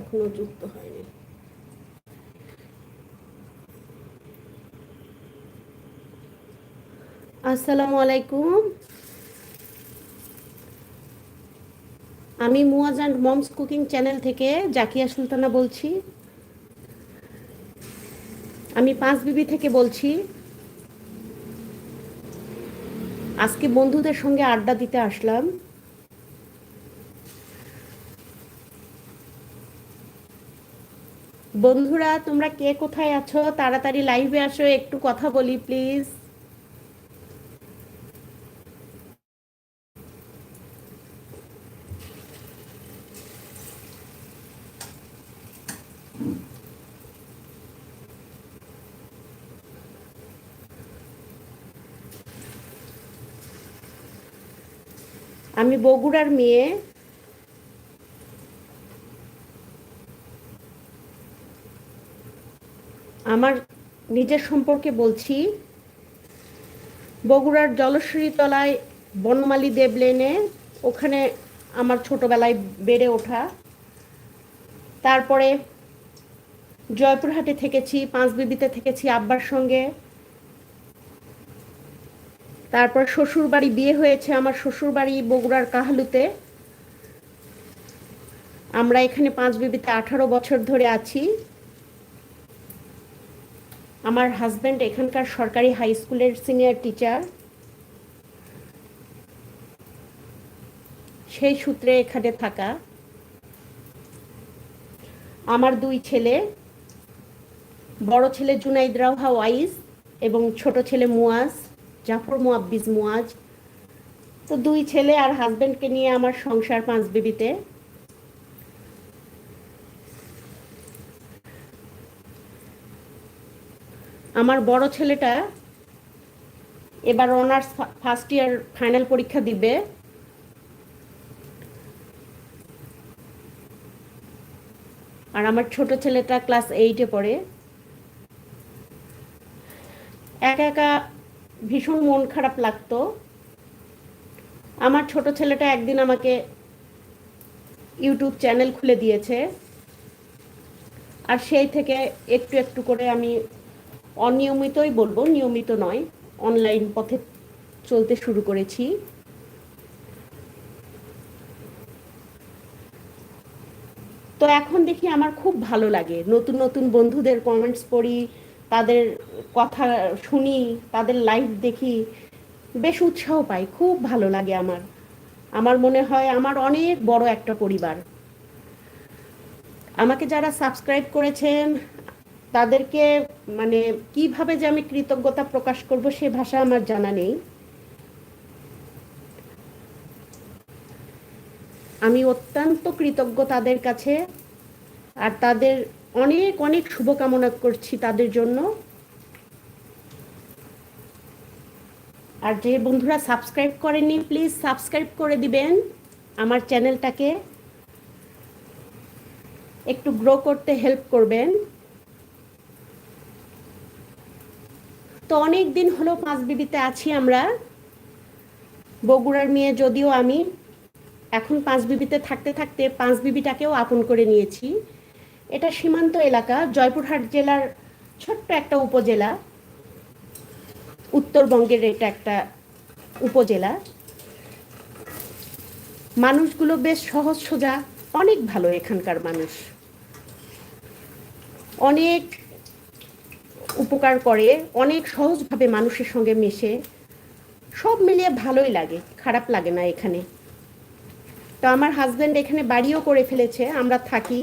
এখনও যুক্ত হয়নি। আসসালামু আলাইকুম। আমি Muaz and moms cooking channel থেকে জাকিয়া সুলতানা বলছি। আমি পাঁচ বিবি থেকে বলছি। আজকে বন্ধুদের সঙ্গে আড্ডা দিতে আসলাম। বন্ধুরা, তোমরা কে কোথায় আছো? তাড়াতাড়ি লাইভে আসো, একটু কথা বলি প্লিজ আমি বগুড়ার মেয়ে। আমার নিজের সম্পর্কে বলছি, বগুড়ার জলশ্বরী তলায় বনমালী দেব লেনে, ওখানে আমার ছোটবেলায় বেড়ে ওঠা। তারপরে জয়পুরহাটে থেকেছি, পাঁচবিবিতে থেকেছি আব্বার সঙ্গে। তারপর শ্বশুর বাড়ি বিয়ে হয়েছে আমার শ্বশুর বাড়ি বগুড়ার কাহালুতে। আমরা এখানে পাঁচ বিবিতে আঠারো বছর ধরে আছি। আমার হাজব্যান্ড এখানকার সরকারি হাই স্কুলের সিনিয়র টিচার সেই সূত্রে এখানে থাকা। আমার দুই ছেলে, বড় ছেলে জুনাইদ রাওহা ওয়াইস এবং ছোট ছেলে মুয়াজ, জাফর মুয়াব্বিজ মুয়াজ। তো দুই ছেলে আর হাজব্যান্ডকে নিয়ে আমার সংসার পাঁচ বিবিতে। আমার বড় ছেলেটা এবার অনার্স ফার্স্ট ইয়ার ফাইনাল পরীক্ষা দিবে। আর আমার ছোট ছেলেটা ক্লাস এইটে পড়ে। একা একা ভীষণ মন খারাপ লাগতো। আমার ছোট ছেলেটা একদিন আমাকে ইউটিউব চ্যানেল খুলে দিয়েছে। আর সেই থেকে একটু একটু করে আমি অনিয়মিতই বলব, নিয়মিত নয় অনলাইন পথে চলতে শুরু করেছি। তো এখন দেখি আমার খুব ভালো লাগে। নতুন নতুন বন্ধুদের কমেন্টস পড়ি, তাদের কথা শুনি, তাদের লাইভ দেখি, বেশ উৎসাহ পাই, খুব ভালো লাগে আমার। আমার মনে হয় আমার অনেক বড় একটা পরিবার। আমাকে যারা সাবস্ক্রাইব করেছেন, তাদেরকে মানে কীভাবে যে আমি কৃতজ্ঞতা প্রকাশ করব সে ভাষা আমার জানা নেই। আমি অত্যন্ত কৃতজ্ঞ তাদের কাছে আর তাদের অনেক অনেক শুভকামনা করছি তাদের জন্য। আর যে বন্ধুরা সাবস্ক্রাইব করেননি, প্লিজ সাবস্ক্রাইব করে দিবেন আমার চ্যানেলটাকে। একটু গ্রো করতে হেল্প করবেন। তো অনেক দিন হলো পাঁচ বিবিতে আছি আমরা। বগুড়ার মেয়ে যদিও আমি, এখন পাঁচ বিবিতে থাকতে থাকতে পাঁচ বিবিটাকেও আপন করে নিয়েছি। এটা সীমান্ত এলাকা, জয়পুরহাট জেলার ছোট্ট একটা উপজেলা। উত্তরবঙ্গের এটা একটা উপজেলা। মানুষগুলো বেশ সহজ সোজা, অনেক ভালো এখানকার মানুষ। অনেক উপকার করে, অনেক সহজভাবে মানুষের সঙ্গে মেশে, সব মিলিয়ে ভালোই লাগে, খারাপ লাগে না এখানে। তো আমার হাজব্যান্ড এখানে বাড়িও করে ফেলেছে, আমরা থাকি।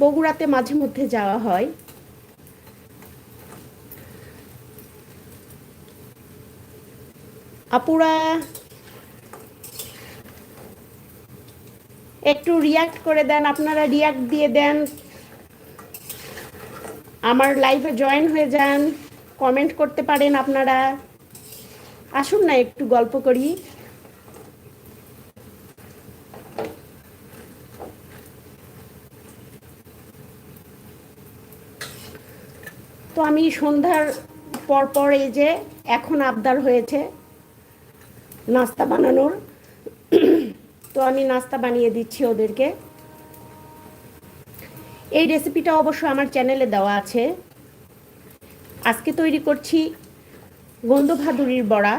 বগুড়াতে মাঝে মধ্যে যাওয়া হয়। আপুরা একটু রিয়াক্ট করে দেন, আপনারা রিয়াক্ট দিয়ে দেন। আমার লাইভে জয়েন হয়ে যান কমেন্ট করতে পারেন আপনারা। আসুন না, একটু গল্প করি। তো আমি সন্ধ্যার পর পর এই যে এখন আবদার হয়েছে নাস্তা বানানোর। তো আমি নাস্তা বানিয়ে দিচ্ছি ওদেরকে। এই রেসিপিটা অবশ্য আমার চ্যানেলে দেওয়া আছে। আজকে তৈরি করছি গন্ধভাদুরির বড়া।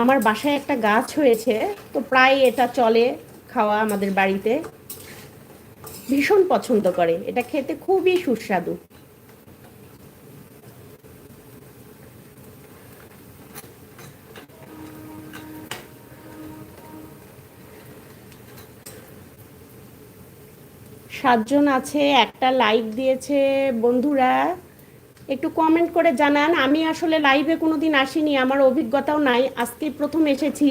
আমার বাসায় একটা গাছ হয়েছে, তো প্রায় এটা চলে খাওয়া আমাদের বাড়িতে। ভীষণ পছন্দ করে, এটা খেতে খুবই সুস্বাদু। সাতজন আছে, একটা লাইক দিয়েছে। বন্ধুরা, একটু কমেন্ট করে জানান। আমি আসলে লাইভে কোনো দিন আসিনি, আমার অভিজ্ঞতাও নাই। আজকে প্রথম এসেছি।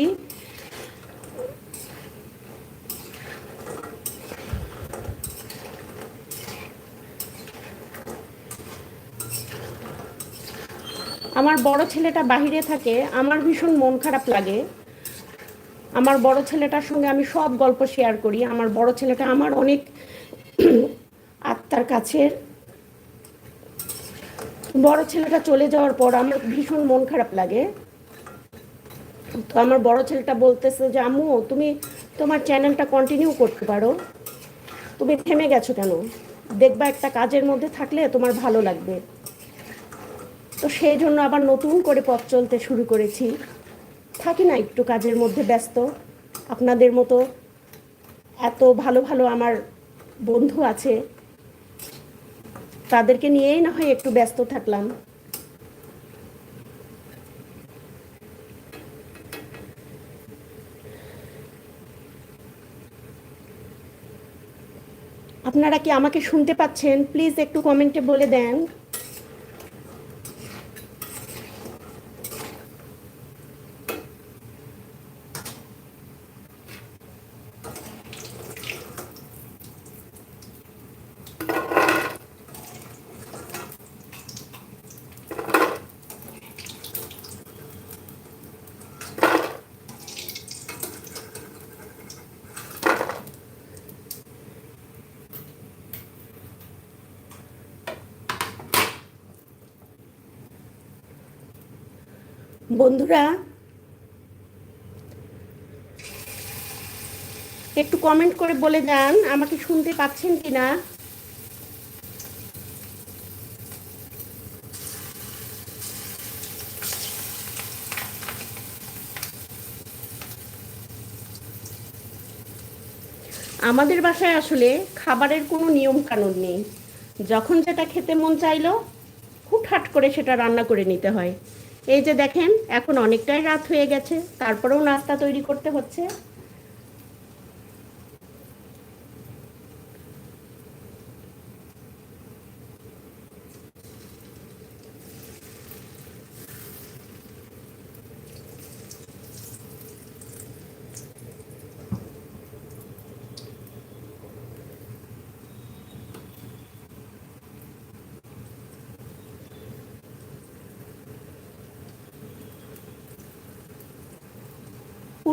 আমার বড় ছেলেটা বাহিরে থাকে, আমার ভীষণ মন খারাপ লাগে। আমার বড় ছেলেটার সঙ্গে আমি সব গল্প শেয়ার করি। আমার বড় ছেলেটা আমার অনেক আত্মার কাছের বড় ছেলেটা চলে যাওয়ার পর আমার ভীষণ মন খারাপ লাগে। তো আমার বড় ছেলেটা বলতেছে যে, আম্মু, তুমি তোমার চ্যানেলটা কন্টিনিউ করতে পারো। তুমি থেমে গেছো কেন? দেখবা একটা কাজের মধ্যে থাকলে তোমার ভালো লাগবে। তো সেই জন্য আবার নতুন করে পথ চলতে শুরু করেছি। থাকি না একটু কাজের মধ্যে ব্যস্ত। আপনাদের মতো এত ভালো ভালো আমার বন্ধু আছে, তাদেরকে নিয়েই না হয় একটু ব্যস্ত থাকলাম। আপনারা কি আমাকে শুনতে পাচ্ছেন? প্লিজ একটু কমেন্টে বলে দেন। বন্ধুরা, একটু কমেন্ট করে বলে যান, আমাকে শুনতে পাচ্ছেন কিনা? আমাদের বাসায় আসলে খাবারের কোনো নিয়ম কানুন নেই। যখন যেটা খেতে মন চাইলো, হুটহাট করে সেটা রান্না করে নিতে হয়। এই যে দেখেন এখন অনেকটাই রাত হয়ে গেছে তারপরেও নাস্তা তৈরি করতে হচ্ছে।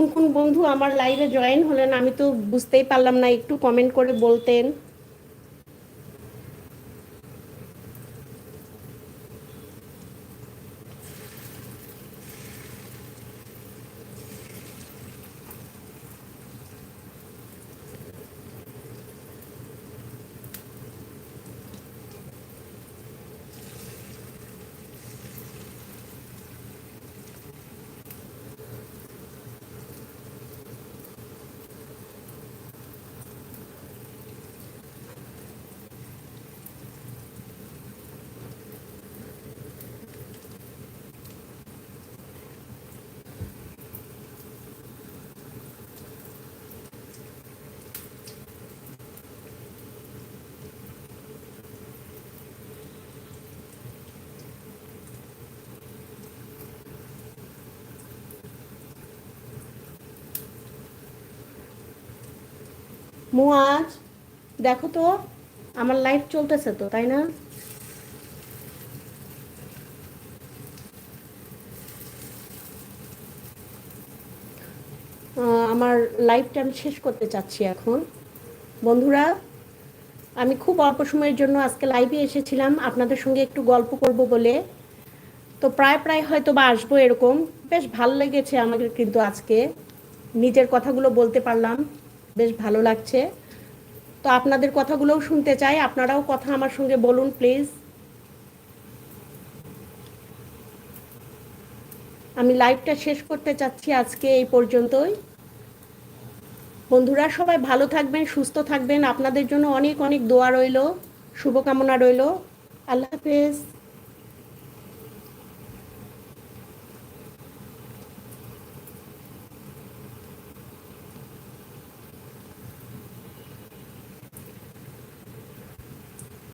কোন কোন বন্ধু আমার লাইভে জয়েন হলেন, আমি তো বুঝতেই পারলাম না, একটু কমেন্ট করে বলতেন। মুয়াজ, দেখো তো, আমার লাইভ চলতেছে তো, তাই না? আমার লাইভটা আমি শেষ করতে চাচ্ছি এখন। বন্ধুরা, আমি খুব অল্প সময়ের জন্য আজকে লাইভে এসেছিলাম। আপনাদের সঙ্গে একটু গল্প করব বলে। তো প্রায় প্রায় হয়তো বা আসব এরকম। বেশ ভালো লেগেছে আমাকে কিন্তু আজকে। নিজের কথাগুলো বলতে পারলাম। বেশ ভালো লাগছে। তো আপনাদের কথাগুলোও শুনতে চাই। আপনারাও কথা আমার সঙ্গে বলুন প্লিজ আমি লাইভটা শেষ করতে চাচ্ছি আজকে এই পর্যন্তই। বন্ধুরা, সবাই ভালো থাকবেন, সুস্থ থাকবেন। আপনাদের জন্য অনেক অনেক দোয়া রইল, শুভকামনা রইল। আল্লাহ হাফেজ।